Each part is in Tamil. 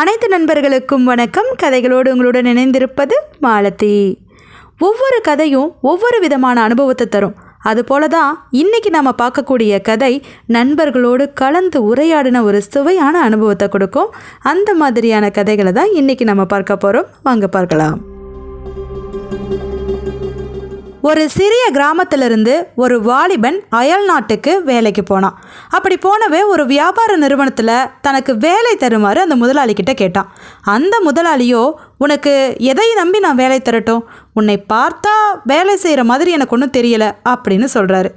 அனைத்து நண்பர்களுக்கும் வணக்கம். கதைகளோடு உங்களுடன் இணைந்திருப்பது மாலதி. ஒவ்வொரு கதையும் ஒவ்வொரு விதமான அனுபவத்தை தரும். அதுபோல தான் இன்னைக்கு நம்ம பார்க்கக்கூடிய கதை நண்பர்களோடு கலந்து உரையாடின ஒரு சுவையான அனுபவத்தை கொடுக்கும். அந்த மாதிரியான கதைகளை தான் இன்னைக்கு நம்ம பார்க்க போகிறோம் வாங்க பார்க்கலாம். ஒரு சிறிய கிராமத்திலிருந்து ஒரு வாலிபன் அயல் நாட்டுக்கு வேலைக்கு போனான். அப்படி போனவே ஒரு வியாபார நிறுவனத்தில் தனக்கு வேலை தருமாறு அந்த முதலாளிக்கிட்ட கேட்டான். அந்த முதலாளியோ உனக்கு எதை நம்பி நான் வேலை தரட்டும்? உன்னை பார்த்தா வேலை செய்கிற மாதிரி எனக்கு ஒன்றும் தெரியல அப்படின்னு சொல்கிறாரு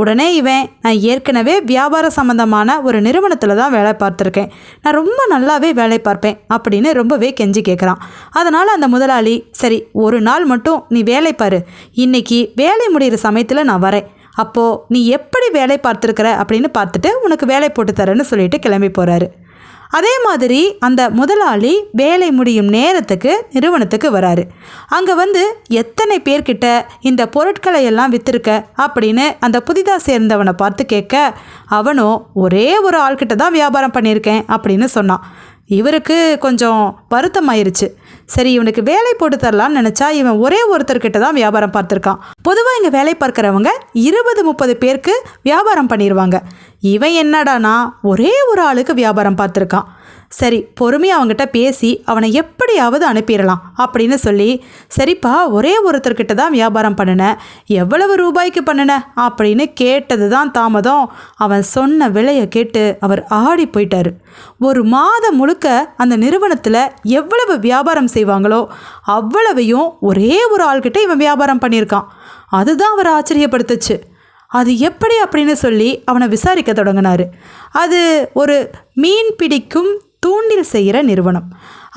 உடனே இவன் நான் ஏற்கனவே வியாபார சம்மந்தமான ஒரு நிறுவனத்தில் தான் வேலை பார்த்துருக்கேன். நான் ரொம்ப நல்லாவே வேலை பார்ப்பேன் அப்படின்னு ரொம்பவே கெஞ்சி கேட்குறான் அதனால் அந்த முதலாளி சரி ஒரு நாள் மட்டும் நீ வேலை பாரு. இன்னைக்கு வேலை முடிகிற சமயத்தில் நான் வரேன். அப்போது நீ எப்படி வேலை பார்த்துருக்குற அப்படின்னு பார்த்துட்டு உனக்கு வேலை போட்டு தரேன்னு சொல்லிட்டு கிளம்பி போகிறாரு அதே மாதிரி அந்த முதலாளி வேலை முடியும் நேரத்துக்கு நிறுவனத்துக்கு வராரு. அங்கே வந்து எத்தனை பேர்கிட்ட இந்த பொருட்களை எல்லாம் விற்றுருக்க அப்படின்னு அந்த புதிதாக சேர்ந்தவனை பார்த்து கேட்க அவனும் ஒரே ஒரு ஆள்கிட்ட தான் வியாபாரம் பண்ணியிருக்கேன் அப்படின்னு சொன்னான். இவருக்கு கொஞ்சம் வருத்தமாயிருச்சு. சரி இவனுக்கு வேலை போட்டு தரலான்னு நினச்சா இவன் ஒரே ஒருத்தர்கிட்ட தான் வியாபாரம் பார்த்துருக்கான். பொதுவாக இங்கே வேலை பார்க்குறவங்க இருபது முப்பது பேருக்கு வியாபாரம் பண்ணிடுவாங்க இவன் என்னடானா ஒரே ஒரு ஆளுக்கு வியாபாரம் பார்த்துருக்கான். சரி பொறுமையாக அவங்ககிட்ட பேசி அவனை எப்படியாவது அனுப்பிடலாம் அப்படின்னு சொல்லி சரிப்பா ஒரே ஒருத்தர்கிட்ட தான் வியாபாரம் பண்ணினேன் எவ்வளவு ரூபாய்க்கு பண்ணின அப்படின்னு கேட்டது தான் தாமதம். அவன் சொன்ன விலையை கேட்டு அவர் ஆடி போயிட்டார். ஒரு மாதம் முழுக்க அந்த நிறுவனத்தில் எவ்வளவு வியாபாரம் செய்வாங்களோ அவ்வளவையும் ஒரே ஒரு ஆள்கிட்ட இவன் வியாபாரம் பண்ணியிருக்கான். அதுதான் அவர் ஆச்சரியப்படுத்துச்சு. அது எப்படி அப்படின்னு சொல்லி அவனை விசாரிக்க தொடங்கினாரு. அது ஒரு மீன் பிடிக்கும் தூண்டில் செய்கிற நிறுவனம்.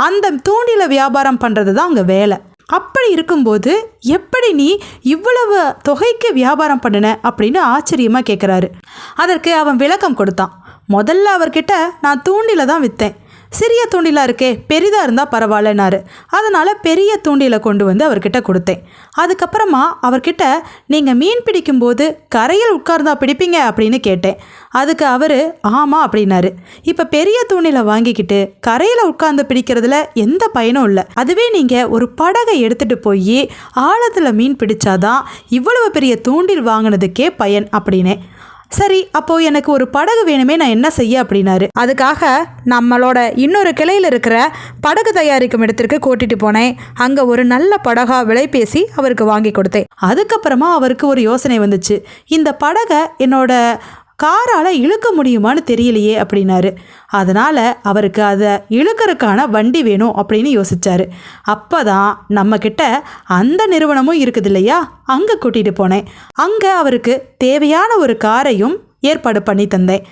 அந்த தூண்டிலை வியாபாரம் பண்ணுறது தான் அங்கே வேலை. அப்படி இருக்கும்போது எப்படி நீ இவ்வளவு தொகைக்கு வியாபாரம் பண்ணின அப்படின்னு ஆச்சரியமாக கேட்குறாரு அதற்கு அவன் விளக்கம் கொடுத்தான். முதல்ல அவர்கிட்ட நான் தூண்டில தான் விற்றேன் சிறிய தூண்டிலாக இருக்கே பெரிதாக இருந்தால் பரவாயில்லனாரு அதனால் பெரிய தூண்டிலை கொண்டு வந்து அவர்கிட்ட கொடுத்தேன். அதுக்கப்புறமா அவர்கிட்ட நீங்கள் மீன் பிடிக்கும்போது கரையில் உட்கார்ந்தா பிடிப்பீங்க? அப்படின்னு கேட்டேன். அதுக்கு அவர் ஆமாம் அப்படின்னாரு. இப்போ பெரிய தூண்டிலை வாங்கிக்கிட்டு கரையில் உட்கார்ந்து பிடிக்கிறதுல எந்த பயனும் இல்லை. அதுவே நீங்கள் ஒரு படகை எடுத்துகிட்டு போய் ஆழத்தில் மீன் பிடிச்சாதான் இவ்வளவு பெரிய தூண்டில் வாங்கினதுக்கே பயன் அப்படின்னே சரி அப்போ எனக்கு ஒரு படகு வேணுமே நான் என்ன செய்ய அப்படின்னாரு. அதுக்காக நம்மளோட இன்னொரு கிளையில் இருக்கிற படகு தயாரிக்கும் இடத்திற்கு கூட்டிட்டு போனேன். அங்கே ஒரு நல்ல படகா விலை பேசி அவருக்கு வாங்கி கொடுத்தேன். அதுக்கப்புறமா அவருக்கு ஒரு யோசனை வந்துச்சு. இந்த படகை என்னோட காரால் இழுக்க முடியுமான்னு தெரியலையே அப்படின்னாரு. அதனால் அவருக்கு அதை இழுக்கறதுக்கான வண்டி வேணும் அப்படின்னு யோசிச்சாரு. அப்போ தான் நம்மக்கிட்ட அந்த நிறுவனமும் இருக்குது இல்லையா அங்கே கூட்டிகிட்டு போனேன். அங்கே அவருக்கு தேவையான ஒரு காரையும் ஏற்பாடு பண்ணி தந்தேன்.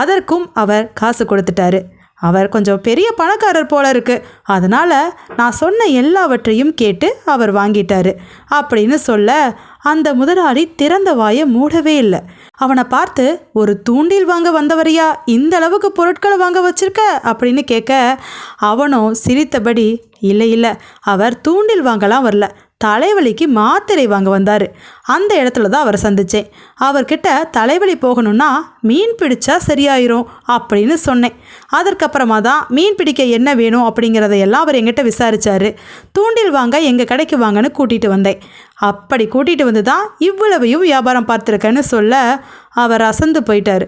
அதற்கும் அவர் காசு கொடுத்துட்டாரு. அவர் கொஞ்சம் பெரிய பணக்காரர் போல இருக்கு. அதனால் நான் சொன்ன எல்லாவற்றையும் கேட்டு அவர் வாங்கிட்டாரு. அப்படின்னு சொல்ல அந்த முதலாளி திறந்த வாயை மூடவே இல்லை. அவனை பார்த்து ஒரு தூண்டில் வாங்க வந்தவரையா? இந்த அளவுக்கு பொருட்களை வாங்க வச்சிருக்க? அப்படின்னு கேட்க அவனும் சிரித்தபடி இல்லை இல்லை அவர் தூண்டில் வாங்கலாம் வரல. தலைவலிக்கு மாத்திரை வாங்க வந்தார். அந்த இடத்துல தான் அவரை சந்தித்தேன் அவர்கிட்ட தலைவலி போகணும்னா மீன் பிடிச்சா சரியாயிரும் அப்படின்னு சொன்னேன். அதற்கப்புறமா தான் மீன் பிடிக்க என்ன வேணும் அப்படிங்கிறதையெல்லாம் அவர் எங்கிட்ட விசாரித்தார் தூண்டில் வாங்க எங்கள் கடைக்கு வாங்கன்னு கூட்டிகிட்டு வந்தேன். அப்படி கூட்டிகிட்டு வந்து தான் இவ்வளவையும் வியாபாரம் பார்த்துருக்கேன்னு சொல்ல அவர் அசந்து போயிட்டார்.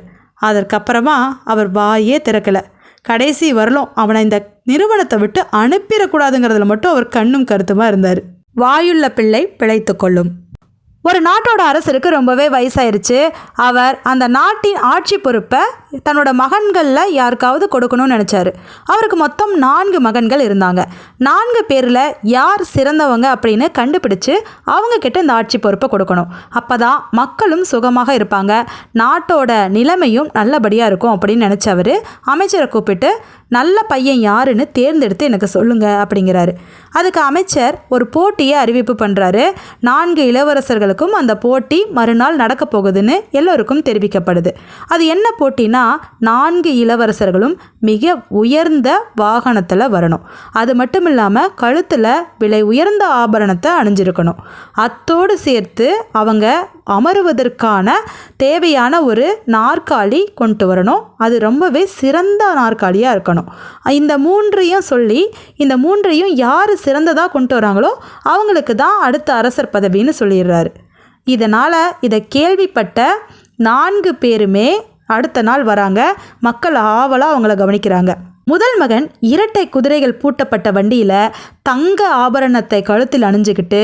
அதற்கப்புறமா அவர் வாயே திறக்கலை. கடைசி வரலும் அவனை இந்த நிறுவனத்தை விட்டு அனுப்பிடக்கூடாதுங்கிறதுல மட்டும் அவர் கண்ணும் கருத்துமாக இருந்தார். வாயுள்ள பிள்ளை பிழைத்து கொள்ளும். ஒரு நாட்டோட அரசருக்கு ரொம்பவே வயசாயிருச்சு. அவர் அந்த நாட்டின் ஆட்சி பொறுப்பை தன்னோட மகன்களில் யாருக்காவது கொடுக்கணும்னு நினச்சாரு. அவருக்கு மொத்தம் நான்கு மகன்கள் இருந்தாங்க. நான்கு பேரில் யார் சிறந்தவங்க அப்படின்னு கண்டுபிடிச்சு அவங்க கிட்ட இந்த ஆட்சி பொறுப்பை கொடுக்கணும். அப்போ தான் மக்களும் சுகமாக இருப்பாங்க. நாட்டோட நிலைமையும் நல்லபடியாக இருக்கும் அப்படின்னு நினச்சவர் அமைச்சரை கூப்பிட்டு நல்ல பையன் யாருன்னு தேர்ந்தெடுத்து எனக்கு சொல்லுங்க அப்படிங்கிறாரு. அதுக்கு அமைச்சர் ஒரு போட்டியை அறிவிப்பு பண்ணுறாரு நான்கு இளவரசர்களுக்கும் அந்த போட்டி மறுநாள் நடக்க போகுதுன்னு எல்லோருக்கும் தெரிவிக்கப்படுது. அது என்ன போட்டின்னா எப்படின்னா நான்கு இளவரசர்களும் மிக உயர்ந்த வாகனத்தில் வரணும். அது மட்டும் இல்லாமல் கழுத்தில் விலை உயர்ந்த ஆபரணத்தை அணிஞ்சிருக்கணும். அத்தோடு சேர்த்து அவங்க அமருவதற்கான தேவையான ஒரு நாற்காலி கொண்டு வரணும். அது ரொம்பவே சிறந்த நாற்காலியாக இருக்கணும். இந்த மூன்றையும் சொல்லி இந்த மூன்றையும் யார் சிறந்ததாக கொண்டு வராங்களோ அவங்களுக்கு தான் அடுத்த அரசர் பதவின்னு சொல்லிடுறாரு. இதனால் இதை கேள்விப்பட்ட நான்கு பேருமே அடுத்த நாள் வராங்க. மக்கள் ஆவலாக அவங்கள கவனிக்கிறாங்க. முதல் மகன் இரட்டை குதிரைகள் பூட்டப்பட்ட வண்டியில் தங்க ஆபரணத்தை கழுத்தில் அணிஞ்சுக்கிட்டு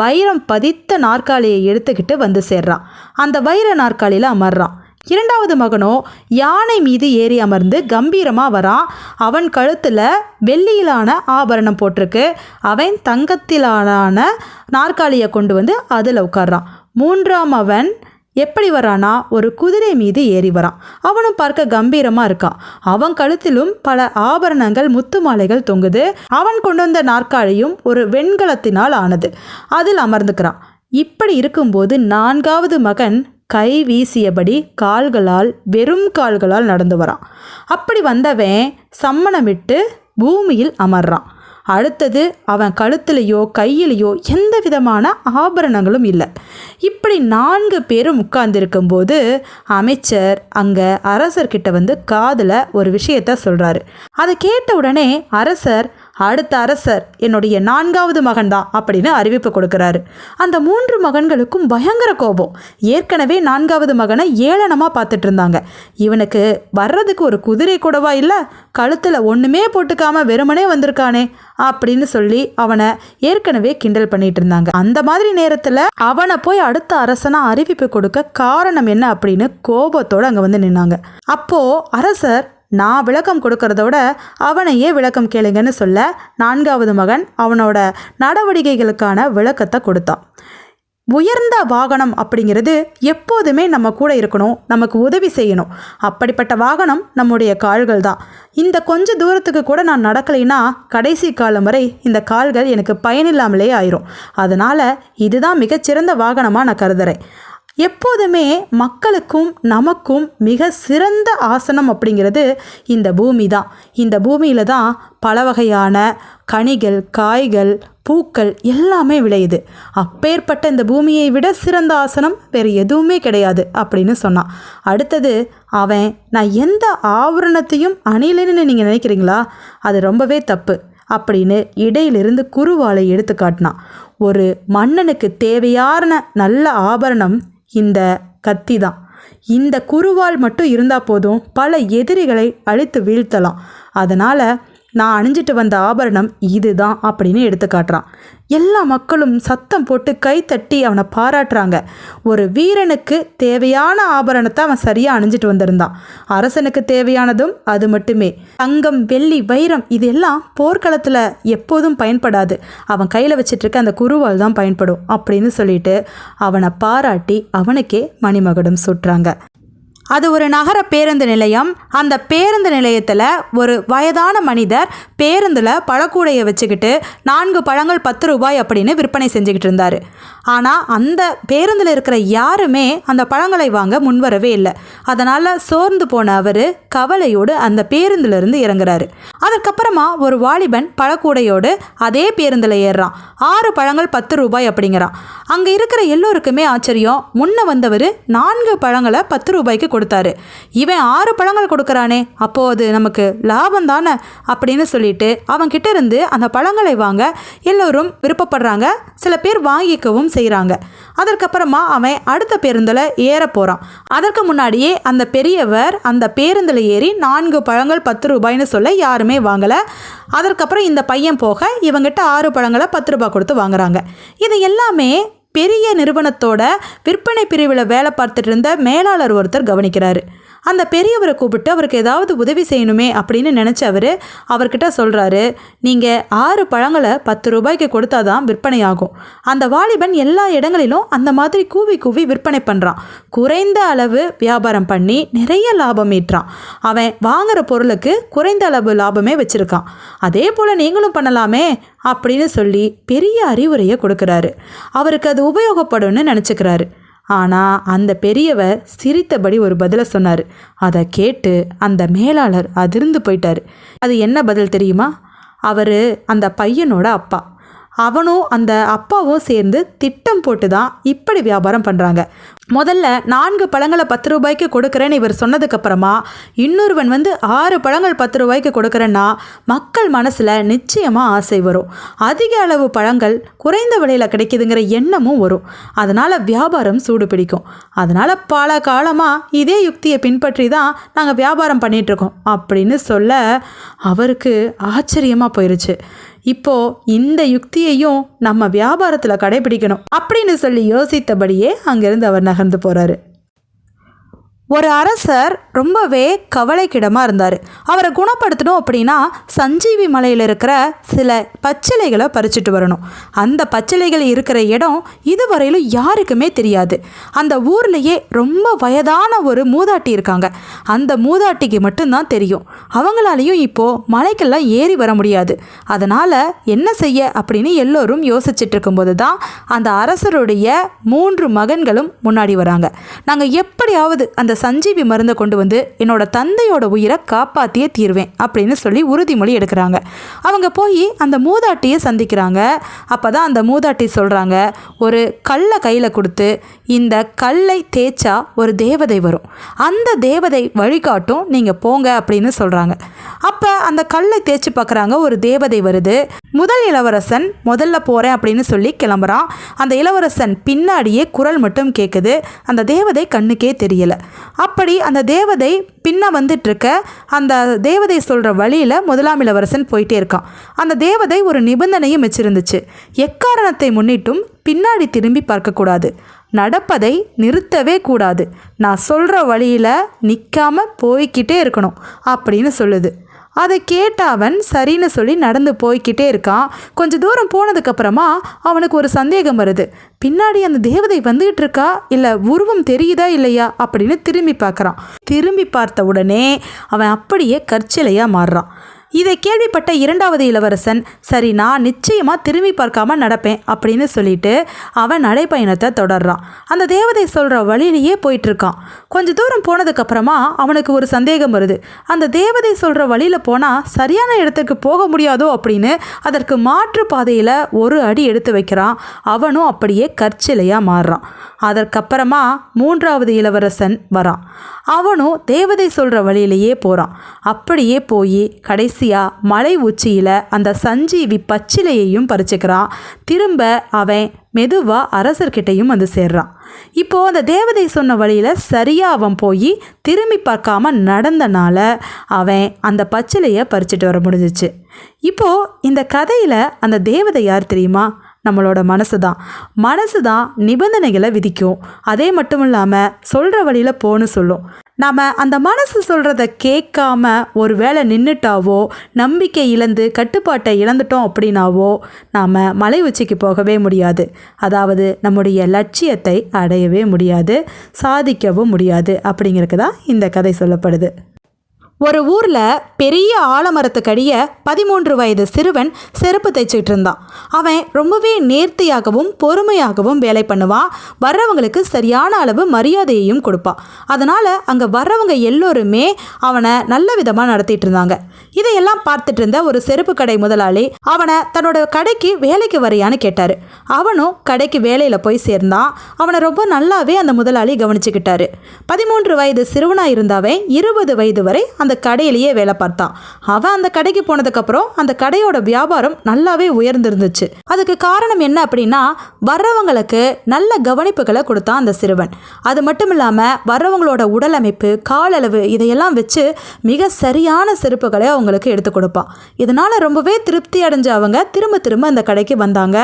வைரம் பதித்த நாற்காலியை எடுத்துக்கிட்டு வந்து சேர்றான். அந்த வைர நாற்காலியில் அமர்றான். இரண்டாவது மகனோ யானை மீது ஏறி அமர்ந்து கம்பீரமாக வரான். அவன் கழுத்தில் வெள்ளியிலான ஆபரணம் போட்டிருக்கு. அவன் தங்கத்திலான நாற்காலியை கொண்டு வந்து அதில் உட்கார்றான். மூன்றாம் அவன் எப்படி வரானா ஒரு குதிரை மீது ஏறி வரான். அவனும் பார்க்க கம்பீரமாக இருக்கான். அவன் கழுத்திலும் பல ஆபரணங்கள் முத்து மாலைகள் தொங்குது. அவன் கொண்டு வந்த நாற்காலியும் ஒரு வெண்கலத்தினால் ஆனது. அதில் அமர்ந்துக்கிறான். இப்படி இருக்கும்போது நான்காவது மகன் கை வீசியபடி கால்களால் வெறும் கால்களால் நடந்து வரான். அப்படி வந்தவன் சம்மணமிட்டு பூமியில் அமர்றான். அடுத்தது அவன் கழுத்துலேயோ கையிலையோ எந்த விதமான ஆபரணங்களும் இல்லை. இப்படி நான்கு பேரும் உட்கார்ந்துருக்கும்போது அமைச்சர் அங்கே அரசர்கிட்ட வந்து காதில் ஒரு விஷயத்த சொல்கிறாரு அதை கேட்ட உடனே அரசர் அடுத்த அரசர் என்னுடைய நான்காவது மகன்தான் அப்படின்னு அறிவிப்பு கொடுக்குறாரு. அந்த மூன்று மகன்களுக்கும் பயங்கர கோபம். ஏற்கனவே நான்காவது மகனை ஏளனமாக பார்த்துட்டு இருந்தாங்க. இவனுக்கு வர்றதுக்கு ஒரு குதிரை கூடவா இல்லை கழுத்தில் ஒன்றுமே போட்டுக்காம வெறுமனே வந்திருக்கானே அப்படின்னு சொல்லி அவனை ஏற்கனவே கிண்டல் பண்ணிட்டு இருந்தாங்க. அந்த மாதிரி நேரத்தில் அவனை போய் அடுத்த அரசனாக அறிவிப்பு கொடுக்க காரணம் என்ன அப்படின்னு கோபத்தோடு அங்கே வந்து நின்னாங்க. அப்போது அரசர் நான் விளக்கம் கொடுக்கறத விட அவனையே விளக்கம் கேளுங்கன்னு சொல்ல நான்காவது மகன் அவனோட நடவடிக்கைகளுக்கான விளக்கத்தை கொடுத்தான். உயர்ந்த வாகனம் அப்படிங்கிறது எப்போதுமே நம்ம கூட இருக்கணும் நமக்கு உதவி செய்யணும். அப்படிப்பட்ட வாகனம் நம்முடைய கால்கள் தான். இந்த கொஞ்ச தூரத்துக்கு கூட நான் நடக்கலைன்னா கடைசி காலம் வரை இந்த கால்கள் எனக்கு பயனில்லாமலே ஆயிரும். அதனால் இதுதான் மிகச்சிறந்த வாகனமாக நான் கருதுறேன். எப்போதுமே மக்களுக்கும் நமக்கும் மிக சிறந்த ஆசனம் அப்படிங்கிறது இந்த பூமி தான். இந்த பூமியில் தான் பல வகையான கனிகள் காய்கள் பூக்கள் எல்லாமே விளையுது. அப்பேற்பட்ட இந்த பூமியை விட சிறந்த ஆசனம் வேறு எதுவுமே கிடையாது அப்படின்னு சொன்னான். அடுத்தது அவன் நான் எந்த ஆவரணத்தையும் அணிலன்னு நீங்கள் நினைக்கிறீங்களா? அது ரொம்பவே தப்பு அப்படின்னு இடையிலிருந்து குருவாலை எடுத்து காட்டினான். ஒரு மன்னனுக்கு தேவையான நல்ல ஆபரணம் இந்த கத்தி தான். இந்த குருவால் மட்டும் இருந்தால் போதும் பல எதிரிகளை அழித்து வீழ்த்தலாம். அதனால் நான் அணிஞ்சிட்டு வந்த ஆபரணம் இதுதான் அப்படின்னு எடுத்து காட்டுறான் எல்லா மக்களும் சத்தம் போட்டு கை தட்டி அவனை பாராட்டுறாங்க. ஒரு வீரனுக்கு தேவையான ஆபரணத்தை அவன் சரியாக அணிஞ்சிட்டு வந்திருந்தான். அரசனுக்கு தேவையானதும் அது மட்டுமே. தங்கம் வெள்ளி வைரம் இதெல்லாம் போர்க்களத்தில் எப்போதும் பயன்படாது. அவன் கையில் வச்சிட்ருக்க அந்த குருவால் தான் பயன்படும் அப்படின்னு சொல்லிட்டு அவனை பாராட்டி அவனுக்கே மணிமகுடம் சுட்டுறாங்க. அது ஒரு நகர பேருந்து நிலையம். அந்த பேருந்து நிலையத்தில் ஒரு வயதான மனிதர் பேருந்தில் பழக்கூடையை வச்சுக்கிட்டு நான்கு பழங்கள் பத்து ரூபாய் அப்படின்னு விற்பனை செஞ்சுக்கிட்டு இருந்தார். ஆனால் அந்த பேருந்தில் இருக்கிற யாருமே அந்த பழங்களை வாங்க முன்வரவே இல்லை. அதனால் சோர்ந்து போன அவர் கவலையோடு அந்த பேருந்திலிருந்து இறங்குறாரு. அதுக்கப்புறமா ஒரு வாலிபன் பழக்கூடையோடு அதே பேருந்தில் ஏறுறான். ஆறு பழங்கள் பத்து ரூபாய் அப்படிங்கிறான். அங்கே இருக்கிற எல்லோருக்குமே ஆச்சரியம். முன்ன வந்தவர் நான்கு பழங்களை பத்து ரூபாய்க்கு கொடுத்தாரு. இவன் ஆறு பழங்கள் கொடுக்குறானே அப்போது அது நமக்கு லாபம் தானே? அப்படின்னு சொல்லிட்டு அவன்கிட்ட இருந்து அந்த பழங்களை வாங்க எல்லோரும் விருப்பப்படுறாங்க. சில பேர் வாங்கிக்கவும் செய்கிறாங்க அதற்கப்புறமா அவன் அடுத்த பேருந்தில் ஏற போகிறான் அதற்கு முன்னாடியே அந்த பெரியவர் அந்த பேருந்தில் ஏறி நான்கு பழங்கள் பத்து ரூபாய்னு சொல்ல யாருமே வாங்கலை. அதற்கப்புறம் இந்த பையன் போக இவங்கிட்ட ஆறு பழங்களை பத்து ரூபாய் கொடுத்து வாங்குறாங்க. இது எல்லாமே பெரிய நிறுவனத்தோட விற்பனை பிரிவில் வேலை பார்த்துட்டு இருந்த மேலாளர் ஒருத்தர் கவனிக்கிறாரு. அந்த பெரியவரை கூப்பிட்டு அவருக்கு ஏதாவது உதவி செய்யணுமே அப்படின்னு நினச்ச அவர் அவர்கிட்ட சொல்கிறாரு நீங்கள் ஆறு பழங்களை பத்து ரூபாய்க்கு கொடுத்தா தான் விற்பனை ஆகும் அந்த வாலிபன் எல்லா இடங்களிலும் அந்த மாதிரி கூவி கூவி விற்பனை பண்ணுறான் குறைந்த அளவு வியாபாரம் பண்ணி நிறைய லாபம் ஈட்டுறான். அவன் வாங்குற பொருளுக்கு குறைந்த அளவு லாபமே வச்சுருக்கான். அதே போல் நீங்களும் பண்ணலாமே அப்படின்னு சொல்லி பெரிய அறிவுரையை கொடுக்குறாரு. அவருக்கு அது உபயோகப்படும்னு நினச்சிக்கிறாரு. ஆனால் அந்த பெரியவர் சிரித்தபடி ஒரு பதிலை சொன்னார். அதை கேட்டு அந்த மேலாளர் அதிர்ந்து போயிட்டார். அது என்ன பதில் தெரியுமா? அவர் அந்த பையனோட அப்பா. அவனும் அந்த அப்பாவும் சேர்ந்து திட்டம் போட்டு தான் இப்படி வியாபாரம் பண்ணுறாங்க முதல்ல நான்கு பழங்களை பத்து ரூபாய்க்கு கொடுக்குறேன்னு இவர் சொன்னதுக்கப்புறமா இன்னொருவன் வந்து ஆறு பழங்கள் பத்து ரூபாய்க்கு கொடுக்குறேன்னா மக்கள் மனசில் நிச்சயமாக ஆசை வரும். அதிக அளவு பழங்கள் குறைந்த விலையில் கிடைக்குதுங்கிற எண்ணமும் வரும். அதனால் வியாபாரம் சூடு பிடிக்கும். அதனால் பல காலமாக இதே யுக்தியை பின்பற்றி தான் நாங்கள் வியாபாரம் பண்ணிகிட்ருக்கோம் அப்படின்னு சொல்ல அவருக்கு ஆச்சரியமாக போயிடுச்சு இப்போ இந்த யுக்தியையும் நம்ம வியாபாரத்தில் கடைபிடிக்கணும் அப்படின்னு சொல்லி யோசித்தபடியே அங்கிருந்து அவர் நகர்ந்து போறாரு. ஒரு அரசர் ரொம்பவே கவலைக்கிடமாக இருந்தார். அவரை குணப்படுத்தணும் அப்படின்னா சஞ்சீவி மலையில் இருக்கிற சில பச்சிலைகளை பறிச்சுட்டு வரணும். அந்த பச்சிலைகள் இருக்கிற இடம் இதுவரையிலும் யாருக்குமே தெரியாது. அந்த ஊர்லேயே ரொம்ப வயதான ஒரு மூதாட்டி இருக்காங்க. அந்த மூதாட்டிக்கு மட்டும்தான் தெரியும். அவங்களாலையும் இப்போது மலைக்கெல்லாம் ஏறி வர முடியாது. அதனால் என்ன செய்ய அப்படின்னு எல்லோரும் யோசிச்சுட்டு இருக்கும்போது தான் அந்த அரசருடைய மூன்று மகன்களும் முன்னாடி வராங்க. நாங்கள் எப்படியாவது அந்த சஞ்சீவி மருந்தை கொண்டு வந்து என்னோட தந்தையோட உயிரை காப்பாற்றியே தீர்வேன் அப்படின்னு சொல்லி உறுதிமொழி எடுக்கிறாங்க. அவங்க போய் அந்த மூதாட்டியை சந்திக்கிறாங்க. அப்போ தான் அந்த மூதாட்டி சொல்கிறாங்க ஒரு கல்லை கையில் கொடுத்து இந்த கல்லை தேய்ச்சா ஒரு தேவதை வரும். அந்த தேவதை வழிகாட்டும் நீங்கள் போங்க அப்படின்னு சொல்கிறாங்க அப்போ அந்த கல்லை தேய்ச்சி பார்க்குறாங்க ஒரு தேவதை வருது. முதல் இளவரசன் முதல்ல போகிறேன் அப்படின்னு சொல்லி கிளம்புறான். அந்த இளவரசன் பின்னாடியே குரல் மட்டும் கேட்குது அந்த தேவதை கண்ணுக்கே தெரியலை. அப்படி அந்த தேவதை பின்ன வந்துட்டுருக்க அந்த தேவதை சொல்கிற வழியில் முதலாம் இளவரசன் போயிட்டே இருக்கான். அந்த தேவதை ஒரு நிபந்தனையும் வச்சிருந்துச்சு. எக்காரணத்தை முன்னிட்டும் பின்னாடி திரும்பி பார்க்கக்கூடாது. நடப்பதை நிறுத்தவே கூடாது. நான் சொல்கிற வழியில் நிற்காம போய்க்கிட்டே இருக்கணும் அப்படின்னு சொல்லுது. அதை கேட்ட அவன் சரின்னு சொல்லி நடந்து போய்க்கிட்டே இருக்கான். கொஞ்ச தூரம் போனதுக்கப்புறமா அவனுக்கு ஒரு சந்தேகம் வருது. பின்னாடி அந்த தேவதை வந்துகிட்டு இருக்கா? இல்லை உருவம் தெரியுதா இல்லையா? அப்படின்னு திரும்பி பார்க்குறான். திரும்பி பார்த்த உடனே அவன் அப்படியே கற்சிலையாக மாறுறான். இதை கேள்விப்பட்ட இரண்டாவது இளவரசன் சரி நான் நிச்சயமாக திரும்பி பார்க்காம நடப்பேன் அப்படின்னு சொல்லிட்டு அவன் நடைப்பயணத்தை தொடர்றான். அந்த தேவதை சொல்கிற வழியிலேயே போயிட்டுருக்கான். கொஞ்சம் தூரம் போனதுக்கப்புறமா அவனுக்கு ஒரு சந்தேகம் வருது. அந்த தேவதை சொல்கிற வழியில் போனால் சரியான இடத்துக்கு போக முடியாதோ அப்படின்னு அதற்கு மாற்று பாதையில் ஒரு அடி எடுத்து வைக்கிறான். அவனும் அப்படியே கற்சிலையாக மாறுறான். அதற்கப்புறமா மூன்றாவது இளவரசன் வரான். அவனும் தேவதை சொல்கிற வழியிலேயே போகிறான் அப்படியே போய் கடைசியாக மலை உச்சியில் அந்த சஞ்சீவி பச்சிலையையும் பறிச்சுக்கிறான். திரும்ப அவன் மெதுவாக அரசர்கிட்டையும் வந்து சேர்றான். இப்போ அந்த தேவதை சொன்ன வழியில் சரியாக அவன் போய் திரும்பி பார்க்காம நடந்தனால அவன் அந்த பச்சிலையை பறிச்சுட்டு வர முடிஞ்சிச்சு. இப்போ இந்த கதையில் அந்த தேவதை யார் தெரியுமா? நம்மளோட மனசு தான் மனசு தான் நிபந்தனைகளை விதிக்கும். அதே மட்டும் இல்லாமல் சொல்கிற வழியில் போன்னு சொல்லும். நாம் அந்த மனசு சொல்கிறத கேட்காம ஒரு வேளை நின்றுட்டாவோ நம்பிக்கை இழந்து கட்டுப்பாட்டை இழந்துட்டோம் அப்படின்னாவோ நாம் மலை உச்சிக்கு போகவே முடியாது. அதாவது நம்முடைய லட்சியத்தை அடையவே முடியாது சாதிக்கவும் முடியாது அப்படிங்கிறதுக்கு தான் இந்த கதை சொல்லப்படுது. ஒரு ஊரில் பெரிய ஆலமரத்துக்கடிய பதிமூன்று வயது சிறுவன் செருப்பு தைச்சிட்டு இருந்தான். அவன் ரொம்பவே நேர்த்தியாகவும் பொறுமையாகவும் வேலை பண்ணுவான் வர்றவங்களுக்கு சரியான அளவு மரியாதையையும் கொடுப்பான் அதனால் அங்கே வர்றவங்க எல்லோருமே அவனை நல்ல விதமாக நடத்திட்டு இருந்தாங்க. இதையெல்லாம் பார்த்துட்டு இருந்த ஒரு செருப்பு கடை முதலாளி அவனை தன்னோட கடைக்கு வேலைக்கு வரையான்னு கேட்டார். அவனும் கடைக்கு வேலையில் போய் சேர்ந்தான். அவனை ரொம்ப நல்லாவே அந்த முதலாளி கவனிச்சுக்கிட்டாரு. பதிமூன்று வயது சிறுவனாக இருந்தவன் இருபது வயது வரை அந்த அந்த கடையிலேயே வேலை பார்த்தான் அவன் அந்த கடைக்கு போனதுக்கப்புறம் அந்த கடையோட வியாபாரம் நல்லாவே உயர்ந்திருந்துச்சு. அதுக்கு காரணம் என்ன அப்படின்னா வர்றவங்களுக்கு நல்ல கவனிப்புகளை கொடுத்தான் அந்த சிறுவன். அது மட்டும் இல்லாமல் வர்றவங்களோட உடல் அமைப்பு காலளவு இதையெல்லாம் வச்சு மிக சரியான செருப்புகளை அவங்களுக்கு எடுத்து கொடுப்பான் இதனால் ரொம்பவே திருப்தி அடைஞ்ச அவங்க திரும்ப திரும்ப அந்த கடைக்கு வந்தாங்க.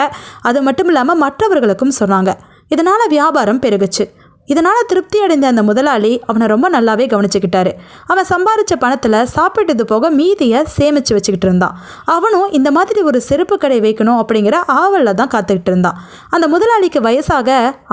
அது மட்டும் இல்லாமல் மற்றவர்களுக்கும் சொன்னாங்க. இதனால் வியாபாரம் பெருகுச்சு. இதனால் திருப்தி அடைந்த அந்த முதலாளி அவனை ரொம்ப நல்லாவே கவனிச்சுக்கிட்டாரு. அவன் சம்பாரித்த பணத்தில் சாப்பிட்டது போக மீதியை சேமித்து வச்சுக்கிட்டு இருந்தான். அவனும் இந்த மாதிரி ஒரு செருப்பு கடை வைக்கணும் அப்படிங்கிற ஆவலில் தான் காத்துக்கிட்டு இருந்தான். அந்த முதலாளிக்கு வயசாக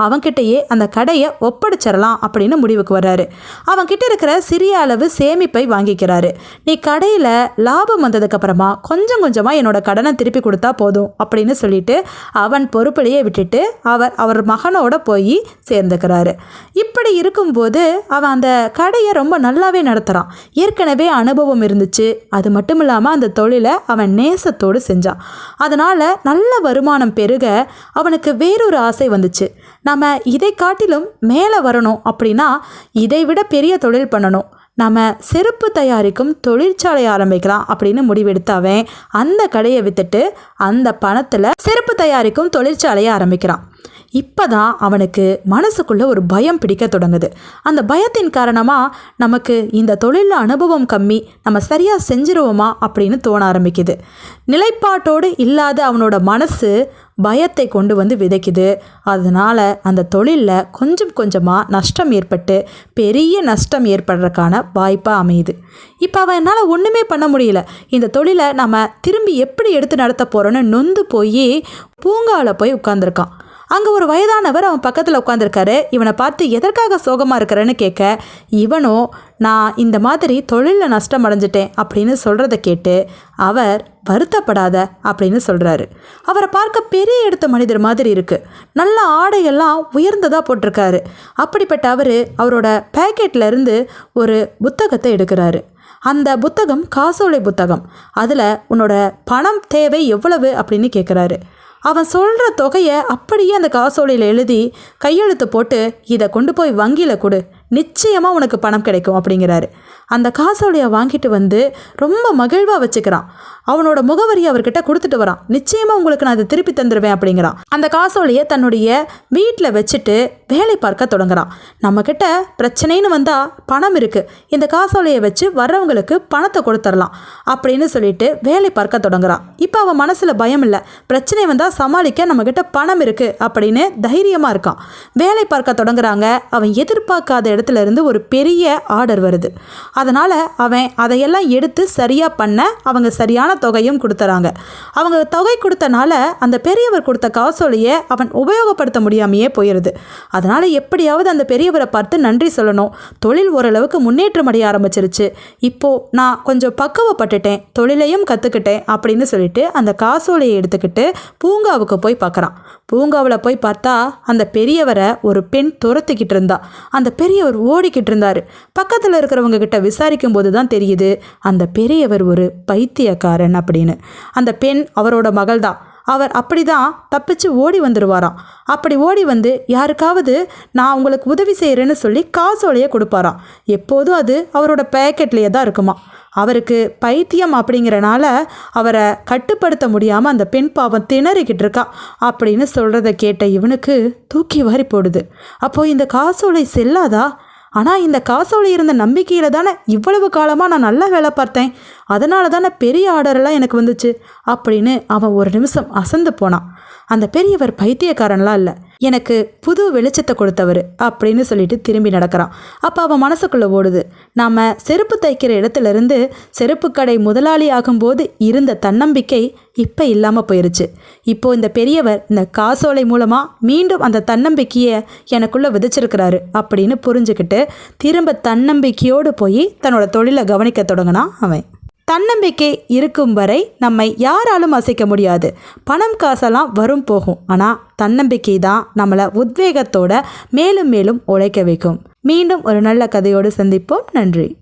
அவன்கிட்டயே அந்த கடையை ஒப்படைச்சிடலாம் அப்படின்னு முடிவுக்கு வர்றாரு. அவன்கிட்ட இருக்கிற சிறிய அளவு சேமிப்பை வாங்கிக்கிறாரு. நீ கடையில் லாபம் வந்ததுக்கப்புறமா கொஞ்சம் கொஞ்சமாக என்னோட கடனை திருப்பி கொடுத்தா போதும் அப்படின்னு சொல்லிட்டு அவன் பொறுப்பிலேயே விட்டுட்டு அவர் அவர் மகனோட போய் சேர்ந்துக்கிறாரு. இப்படி இருக்கும்போது அவன் அந்த கடையை ரொம்ப நல்லாவே நடத்துகிறான் ஏற்கனவே அனுபவம் இருந்துச்சு. அது மட்டும் இல்லாமல் அந்த தொழிலை அவன் நேசத்தோடு செஞ்சான். அதனால் நல்ல வருமானம் பெருக அவனுக்கு வேறொரு ஆசை வந்துச்சு. நம்ம இதை காட்டிலும் மேலே வரணும் அப்படின்னா இதை விட பெரிய தொழில் பண்ணணும். நம்ம செருப்பு தயாரிக்கும் தொழிற்சாலை ஆரம்பிக்கலாம் அப்படின்னு முடிவெடுத்த அவன் அந்த கடையை வித்துட்டு அந்த பணத்தில் செருப்பு தயாரிக்கும் தொழிற்சாலையை ஆரம்பிக்கிறான். இப்போதான் அவனுக்கு மனசுக்குள்ள ஒரு பயம் பிடிக்க தொடங்குது. அந்த பயத்தின் காரணமாக நமக்கு இந்த தொழிலில் அனுபவம் கம்மி நம்ம சரியாக செஞ்சிருவோமா அப்படின்னு தோண ஆரம்பிக்குது. நிலைப்பாட்டோடு இல்லாத அவனோட மனசு பயத்தை கொண்டு வந்து விதைக்குது. அதனால் அந்த தொழிலில் கொஞ்சம் கொஞ்சமாக நஷ்டம் ஏற்பட்டு பெரிய நஷ்டம் ஏற்படுறதுக்கான வாய்ப்பாக அமையுது. இப்போ அவன் என்னால் ஒன்றுமே பண்ண முடியல. இந்த தொழிலை நம்ம திரும்பி எப்படி எடுத்து நடத்த போகிறோன்னு நொந்து போய் பூங்காவில் போய் உட்காந்துருக்கான் அங்கே ஒரு வயதானவர் அவன் பக்கத்தில் உட்காந்துருக்காரு இவனை பார்த்து எதற்காக சோகமாக இருக்கிறேன்னு கேட்க இவனோ நான் இந்த மாதிரி தொழிலில் நஷ்டம் அடைஞ்சிட்டேன் அப்படின்னு சொல்கிறத கேட்டு அவர் வருத்தப்படாத அப்படின்னு சொல்கிறாரு அவரை பார்க்க பெரிய எடுத்த மனிதர் மாதிரி இருக்குது நல்ல ஆடையெல்லாம் உயர்ந்ததாக போட்டிருக்காரு. அப்படிப்பட்ட அவர் அவரோட பேக்கெட்ல இருந்து ஒரு புத்தகத்தை எடுக்கிறாரு. அந்த புத்தகம் காசோலை புத்தகம். அதில் உன்னோட பணம் தேவை எவ்வளவு? அப்படின்னு கேட்குறாரு அவன் சொல்கிற தொகையை அப்படியே அந்த காசோலையில் எழுதி கையெழுத்து போட்டு இதை கொண்டு போய் வங்கியில் கொடு. நிச்சயமாக உனக்கு பணம் கிடைக்கும் அப்படிங்கிறாரு. அந்த காசோலையை வாங்கிட்டு வந்து ரொம்ப மகிழ்வாக வச்சுக்கிறான். அவனோட முகவரி அவர்கிட்ட கொடுத்துட்டு வரான். நிச்சயமாக உங்களுக்கு நான் அதை திருப்பி தந்துடுவேன் அப்படிங்கிறான். அந்த காசோலையை தன்னுடைய வீட்டில் வச்சுட்டு வேலை பார்க்க தொடங்குறான். நம்மக்கிட்ட பிரச்சனைன்னு வந்தால் பணம் இருக்குது இந்த காசோலையை வச்சு வர்றவங்களுக்கு பணத்தை கொடுத்துடலாம் அப்படின்னு சொல்லிட்டு வேலை பார்க்க தொடங்குறான். இப்போ அவன் மனசில் பயம் இல்லை. பிரச்சனை வந்தால் சமாளிக்க நம்மக்கிட்ட பணம் இருக்குது அப்படின்னு தைரியமாக இருக்கான். வேலை பார்க்க தொடங்குறாங்க. அவன் எதிர்பார்க்காத இடத்துல இருந்து ஒரு பெரிய ஆர்டர் வருது. அதனால் அவன் அதையெல்லாம் எடுத்து சரியாக பண்ண அவங்க சரியான தொகையும் கொடுத்துறாங்க. அவங்க தொகை கொடுத்தனால அந்த பெரியவர் கொடுத்த காசோலையை அவன் உபயோகப்படுத்த முடியாமையே போயிடுது அதனால் எப்படியாவது அந்த பெரியவரை பார்த்து நன்றி சொல்லணும். தொழில் ஓரளவுக்கு முன்னேற்றம் அடைய ஆரம்பிச்சிருச்சு. இப்போது நான் கொஞ்சம் பக்குவப்பட்டுட்டேன் தொழிலையும் கற்றுக்கிட்டேன் அப்படின்னு சொல்லிட்டு அந்த காசோலையை எடுத்துக்கிட்டு பூங்காவுக்கு போய் பார்க்குறான். பூங்காவில் போய் பார்த்தா அந்த பெரியவரை ஒரு பெண் துரத்திக்கிட்டு இருந்தா. அந்த பெரியவர் ஓடிக்கிட்டு இருந்தார். பக்கத்தில் இருக்கிறவங்க கிட்ட விசாரிக்கும் போது தான் தெரியுது அந்த பெரியவர் ஒரு பைத்தியக்காரன் அப்படின்னு. அந்த பெண் அவரோட மகள் தான் அவர் அப்படி தான் தப்பிச்சு ஓடி வந்துடுவாராம் அப்படி ஓடி வந்து யாருக்காவது நான் உங்களுக்கு உதவி செய்கிறேன்னு சொல்லி காசோலையை கொடுப்பாராம். எப்போதும் அது அவரோட பேக்கெட்லேயே தான் இருக்குமா அவருக்கு பைத்தியம் அப்படிங்கிறனால அவரை கட்டுப்படுத்த முடியாமல் அந்த பெண் பாவம் திணறிக்கிட்டு இருக்கா அப்படின்னு சொல்கிறத கேட்ட இவனுக்கு தூக்கி வாரி போடுது. அப்போது இந்த காசோலை செல்லாதா? ஆனால் இந்த காசோலை இருந்த நம்பிக்கையில் தானே இவ்வளவு காலமாக நான் நல்லா வேலை பார்த்தேன். அதனால தானே பெரிய ஆர்டரெல்லாம் எனக்கு வந்துச்சு அப்படின்னு அவன் ஒரு நிமிஷம் அசந்து போனான். அந்த பெரியவர் பைத்தியக்காரன்லாம் இல்லை. எனக்கு புது வெளிச்சத்தை கொடுத்தவர் அப்படின்னு சொல்லிட்டு திரும்பி நடக்கிறான். அப்போ அவன் மனசுக்குள்ளே ஓடுது. நாம் செருப்பு தைக்கிற இடத்துல இருந்து செருப்பு கடை முதலாளி ஆகும்போது இருந்த தன்னம்பிக்கை இப்போ இல்லாமல் போயிருச்சு. இப்போது இந்த பெரியவர் இந்த காசோலை மூலமாக மீண்டும் அந்த தன்னம்பிக்கையை எனக்குள்ளே விதைச்சிருக்கிறாரு அப்படின்னு புரிஞ்சுக்கிட்டு திரும்ப தன்னம்பிக்கையோடு போய் தன்னோட தொழிலை கவனிக்க தொடங்கினான் அவன். தன்னம்பிக்கை இருக்கும் வரை நம்மை யாராலும் அசைக்க முடியாது. பணம் காசெல்லாம் வரும் போகும். ஆனால் தன்னம்பிக்கை தான் நம்மளை உத்வேகத்தோட மேலும் மேலும் உழைக்க வைக்கும். மீண்டும் ஒரு நல்ல கதையோடு சந்திப்போம். நன்றி.